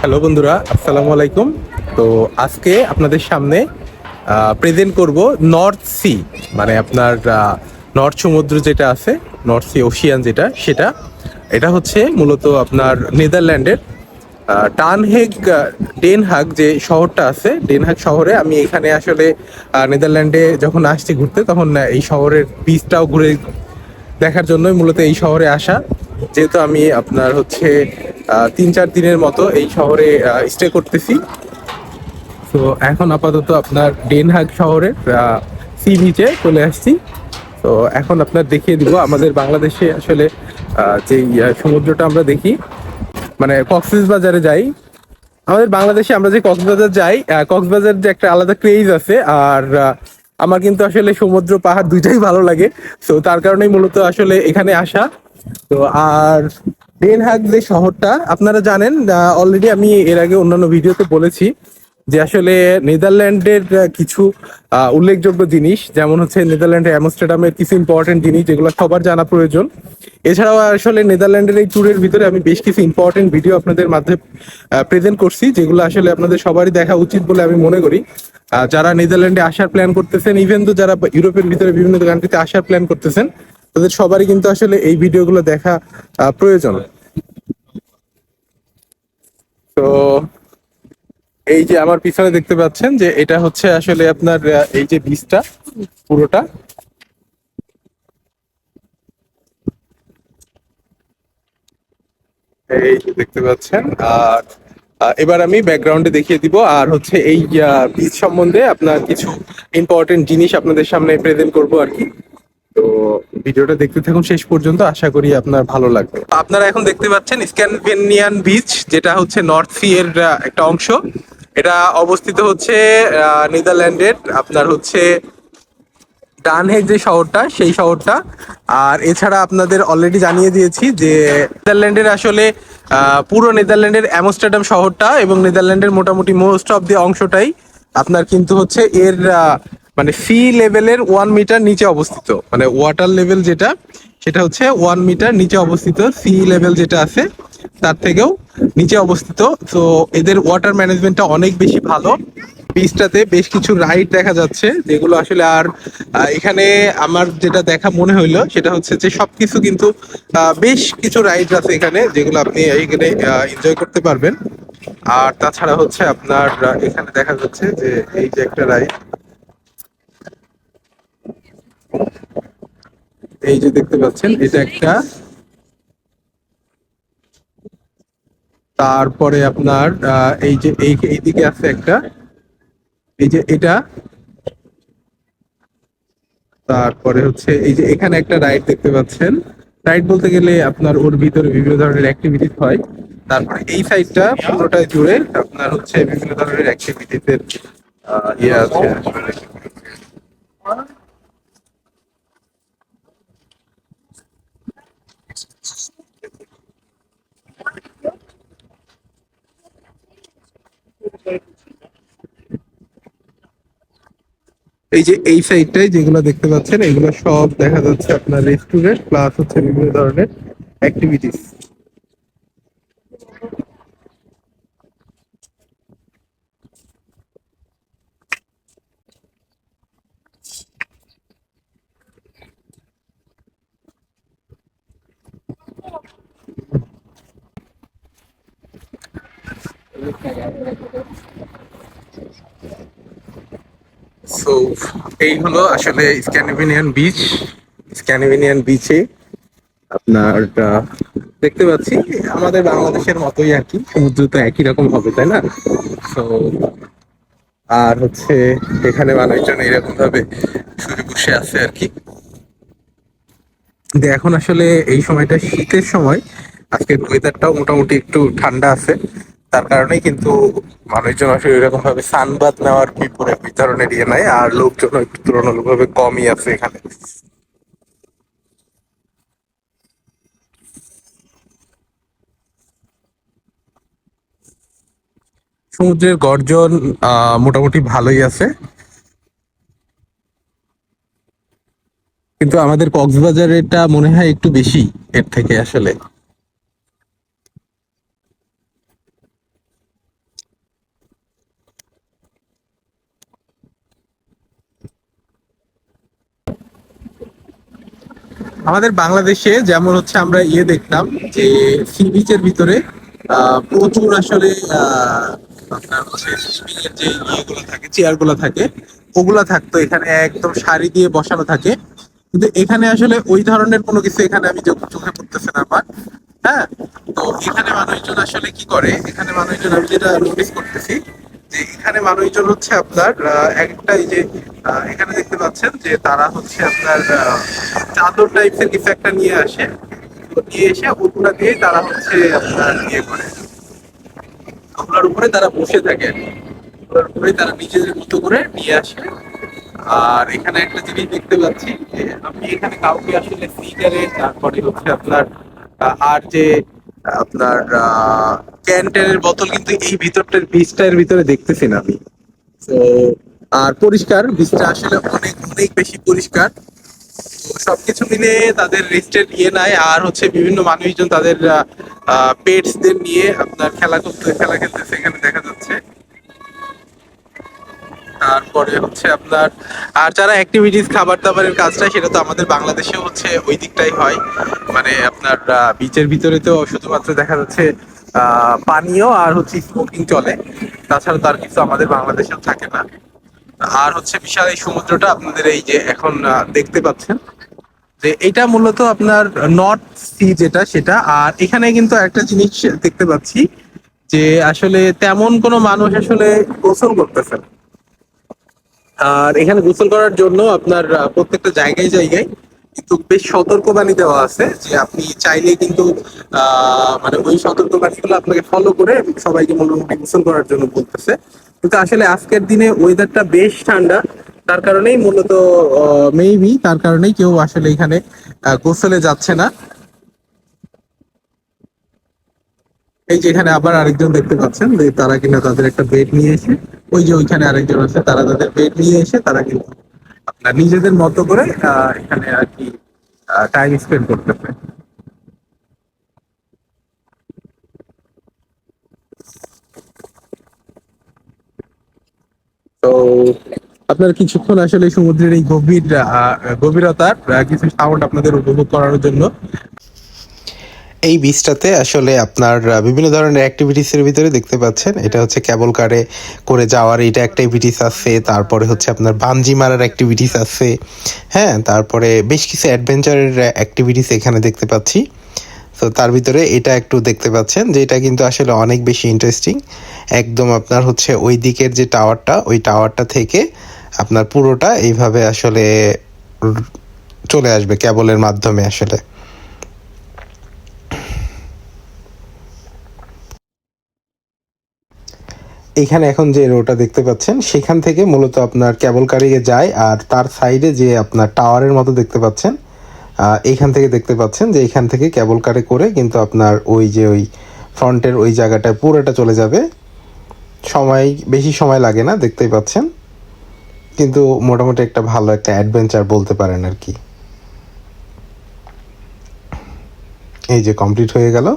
Hello বন্ধুরা, আসসালামু আলাইকুম। তো আজকে আপনাদের সামনে প্রেজেন্ট করব নর্থ সি মানে আপনার নর্থ সমুদ্র যেটা আছে নর্থ সি ওশিয়ান যেটা, সেটা। এটা হচ্ছে মূলত আপনার নেদারল্যান্ডের টানহেগ ডেনহাগ যে শহরটা আছে, ডেনহাগ শহরে আমি এখানে আসলে নেদারল্যান্ডে যখন আসছি ঘুরতে, তখন এই শহরের বিচটাও ঘুরে দেখার জন্যই মূলত এই শহরে আসা। যেহেতু আমি আপনার হচ্ছে তিন চার দিনের মতো এই শহরে স্টে করতেছি। তো এখন আপাতত আপনার ডেনহাগ শহরের সি বিচে চলে আসছি। তো এখন আপনার দেখিয়ে দিব আমাদের বাংলাদেশে আসলে যেই সমুদ্রটা আমরা দেখি। মানে কক্সবাজারে যাই। আমাদের বাংলাদেশে আমরা যে কক্সবাজার যাই কক্সবাজার যে একটা আলাদা ক্রেজ আছে। আর আমার কিন্তু আসলে সমুদ্র, পাহাড় দুইটাই ভালো লাগে। তো তার কারণেই মূলত আসলে এখানে আসা। তো আর ডেনহাগ যে শহরটা, আপনারা জানেন অলরেডি আমি এর আগে অন্যান্য ভিডিওতে বলেছি যে আসলে নেদারল্যান্ডের কিছু উল্লেখযোগ্য জিনিস, যেমন হচ্ছে নেদারল্যান্ডের অ্যামস্টারডামের কিছু ইম্পর্টেন্ট জিনিস, যেগুলো সবার জানা প্রয়োজন। এছাড়াও আসলে নেদারল্যান্ডের এই ট্যুরের ভিতরে আমি বেশ কিছু ইম্পর্টেন্ট ভিডিও আপনাদের মাধ্যমে প্রেজেন্ট করছি, যেগুলো আসলে আপনাদের সবারই দেখা উচিত বলে আমি মনে করি। যারা নেদারল্যান্ডে আসার প্ল্যান করতেছেন ইভেন তো যারা ইউরোপের ভিতরে বিভিন্ন কান্ট্রিতে আসার প্ল্যান করতেছেন, তাদের সবারই কিন্তু আসলে এই ভিডিওগুলো দেখা প্রয়োজন। তো এই যে আমার পিছনে দেখতে পাচ্ছেন যে এটা হচ্ছে আসলে আপনার এই যে বীজটা, পুরোটা। এই যে দেখতে পাচ্ছেন, আর এবার আমি ব্যাকগ্রাউন্ডে দেখিয়ে দিব। আর হচ্ছে এই বীজ সম্বন্ধে আপনার কিছু ইম্পর্টেন্ট জিনিস আপনাদের সামনে প্রেজেন্ট করব আর কি। ভিডিওটা দেখতে থাকুন শেষ পর্যন্ত, আশা করি আপনার ভালো লাগবে। আপনারা এখন দেখতে পাচ্ছেন স্ক্যানভেনিয়ান বিচ যেটা হচ্ছে নর্থ সি এর একটা অংশ। এটা অবস্থিত হচ্ছে নেদারল্যান্ডের, আপনার হচ্ছে ডানহেগ যে শহরটা, সেই শহরটা। আর এছাড়া আপনাদের অলরেডি জানিয়ে দিয়েছি যে নেদারল্যান্ডের আসলে পুরো নেদারল্যান্ডের অ্যামস্টারডাম শহরটা এবং নেদারল্যান্ডের মোটামুটি মোস্ট অফ দি অংশটাই আপনার কিন্তু হচ্ছে এর মানে সি লেভেলের ওয়ান মিটার নিচে অবস্থিত। মানে ওয়াটার লেভেল যেটা সেটা হচ্ছে ওয়ান মিটার নিচে অবস্থিত। সি লেভেল যেটা আছে তার থেকেও নিচে অবস্থিত। তো এদের ওয়াটার ম্যানেজমেন্টটা অনেক বেশি ভালো। বিচটাতে বেশ কিছু রাইড দেখা যাচ্ছে যেগুলো আসলে আর এখানে আমার যেটা দেখা মনে হইল সেটা হচ্ছে যে সবকিছু কিন্তু আহ, বেশ কিছু রাইড আছে এখানে যেগুলো আপনি এখানে এনজয় করতে পারবেন। আর তাছাড়া হচ্ছে আপনার এখানে দেখা যাচ্ছে যে এই যে একটা রাইড এই যে দেখতে পাচ্ছেন, এটা একটা তারপরে আপনার এই যে এই এইদিকে আছে একটা, এই যে এটা, তারপরে হচ্ছে এই যে এখানে একটা রাইড দেখতে পাচ্ছেন। রাইড বলতে গেলে আপনার ওর ভিতরে বিভিন্ন ধরনের অ্যাক্টিভিটিস হয়। তারপরে এই সাইডটা পুরোটা জুড়ে আপনার হচ্ছে বিভিন্ন ধরনের অ্যাক্টিভিটিসের ইয়ে আছে। এই যে এই সাইডটাই যেগুলো দেখতে পাচ্ছেন, এগুলো সব দেখা যাচ্ছে আপনার রেস্টুরেন্ট প্লাস হচ্ছে বিভিন্ন ধরনের অ্যাক্টিভিটিস সো এই হলো আসলে স্ক্যান্ডিনেভিয়ান বিচ স্ক্যান্ডিনেভিয়ান বিচে আপনার দেখতে পাচ্ছি আমাদের বাংলাদেশের মতোই আর কি, সমুদ্র তো একই রকম হবে, তাই না? তো আর হচ্ছে এখানে মানুষজন এরকম ভাবে শুয়ে বসে আছে আর কি। এখন আসলে এই সময়টা শীতের সময়, আজকের ওয়েদারটাও মোটামুটি একটু ঠান্ডা আছে। তার কারণেই কিন্তু মানুষজন আসলে এরকম ভাবে সানবাদ নেওয়ার বিপরে বিতরণের ইয়ে নাই, আর লোকজন একটু তুলনামূলকভাবে কমই আছে এখানে। সমুদ্রের গর্জন মোটামুটি ভালোই আছে। কিন্তু আমাদের কক্সবাজারেরটা মনে হয় একটু বেশি এর থেকে আসলে। আমাদের বাংলাদেশে যেমন হচ্ছে আমরা ইয়ে দেখলাম যে সি বিচের ভিতরে প্রচুর আসলে আপনার হচ্ছে যে ইয়েগুলো থাকে চেয়ারগুলো থাকে, ওগুলা থাকতো। এখানে একদম সারি দিয়ে বসানো থাকে। কিন্তু এখানে আসলে ওই ধরনের কোনো কিছু এখানে আমি চোখ- পড়তেছে না আমার। হ্যাঁ তো এখানে মানুষজন আসলে কি করে? এখানে মানুষজন, আমি যেটা নোটিস করতেছি যে এখানে মানুষজন হচ্ছে আপনার একটা এই যে এখানে দেখতে পাচ্ছেন যে তারা হচ্ছে আপনার চাদর টাইপের কিছু একটা নিয়ে আসে। তো নিয়ে এসে ওগুলা দিয়ে তারা হচ্ছে আপনার ইয়ে করে। ওগুলোর উপরে তারা বসে থাকে। ওগুলোর উপরে তারা নিজেদের মতো করে নিয়ে আসে। আর এখানে একটা জিনিস দেখতে পাচ্ছি যে আমি এখানে কাউকে আসলে সিগারে তারপরে হচ্ছে আপনার আর যে, আপনার ক্যান্টেনের বোতল কিন্তু এই ভিতরটার বীজটার ভিতরে দেখতেছি না আমি তো আর পরিষ্কার, বীজটা আসলে অনেক অনেক বেশি পরিষ্কার। সবকিছু মিলে তাদের রেস্টের ইয়ে নাই আর হচ্ছে বিভিন্ন মানুষজন তাদের পেটসদের নিয়ে আপনার খেলা করতে, খেলা খেলতেছে, এখানে দেখা যাচ্ছে। তারপরে হচ্ছে আপনার, আর যারা অ্যাক্টিভিটিস খাবার দাবারের কাজটা, সেটা তো আমাদের বাংলাদেশেও হচ্ছে ওই দিকটাই হয়। মানে আপনার বিচের ভিতরে তো শুধুমাত্র দেখা যাচ্ছে পানীয় আর হচ্ছে স্মোকিং চলে। তাছাড়া তার কিছু আমাদের বাংলাদেশেও থাকে না। আর হচ্ছে বিশাল এই সমুদ্রটা আপনাদের এই যে এখন দেখতে পাচ্ছেন, যে এটা মূলত আপনার নর্থ সি যেটা, সেটা, আর এখানে কিন্তু একটা জিনিস দেখতে পাচ্ছি, যে আসলে তেমন কোনো মানুষ আসলে গোসল করতেছে আর এখানে গোসল করার জন্য আপনার প্রত্যেকটা জায়গায় জায়গায় কিন্তু বেশ সতর্কবাণী দেওয়া আছে যে আপনি চাইলে কিন্তু মানে ওই সতর্কবাণীগুলো আপনাকে ফলো করে সবাইকে মোটামুটি গোসল করার জন্য বলতেছে। কিন্তু আসলে আজকের দিনে ওয়েদারটা বেশ ঠান্ডা, তার কারণেই মূলত মেবি তার কারণেই কেউ আসলে এখানে গোসলে যাচ্ছে না। এই যে এখানে আবার আরেকজন দেখতে পাচ্ছেন, যে তারা কিনা তাদের একটা বেড নিয়ে এসে, ওই যে ওইখানে আরেকজন আছে, তারা তাদের বেড নিয়ে এসে তারা কিন্তু নিজেদের মতো করে এখানে আর কি টাইম স্পেন্ড করতে করতেছে তো আপনার কিছুক্ষণ আসলে সমুদ্রের এই গভীর গভীরতার কিছু সাউন্ড আপনাদের উপভোগ করানোর জন্য এই বিচটাতে আসলে আপনার বিভিন্ন ধরনের অ্যাক্টিভিটিসের ভিতরে দেখতে পাচ্ছেন। এটা হচ্ছে কেবল কারে করে যাওয়ার এটা অ্যাক্টিভিটিস আছে, তারপরে হচ্ছে আপনার বানজি মারার অ্যাক্টিভিটিস আছে হ্যাঁ? তারপরে বেশ কিছু অ্যাডভেঞ্চারের অ্যাক্টিভিটিস এখানে দেখতে পাচ্ছি। তো তার ভিতরে এটা একটু দেখতে পাচ্ছেন যে এটা কিন্তু আসলে অনেক বেশি ইন্টারেস্টিং একদম আপনার হচ্ছে ওই দিকের যে টাওয়ারটা ওই টাওয়ারটা থেকে আপনার পুরোটা এইভাবে আসলে চলে আসবে কেবলের মাধ্যমে আসলে। এখানে এখন যে রোটা দেখতে পাচ্ছেন সেখান থেকে মূলত আপনার ক্যাবল কারিগে যায় আর তার সাইডে যে আপনার টাওয়ারের মতো দেখতে পাচ্ছেন আহ, এইখান থেকে দেখতে পাচ্ছেন যে এখান থেকে ক্যাবল কারে করে কিন্তু আপনার ওই যে ওই ফ্রন্টের ওই জায়গাটায় পুরোটা চলে যাবে। সময় বেশি সময় লাগে না দেখতেই পাচ্ছেন। কিন্তু মোটামুটি একটা ভালো একটা অ্যাডভেঞ্চার বলতে পারেন আর কি। এই যে কমপ্লিট হয়ে গেল।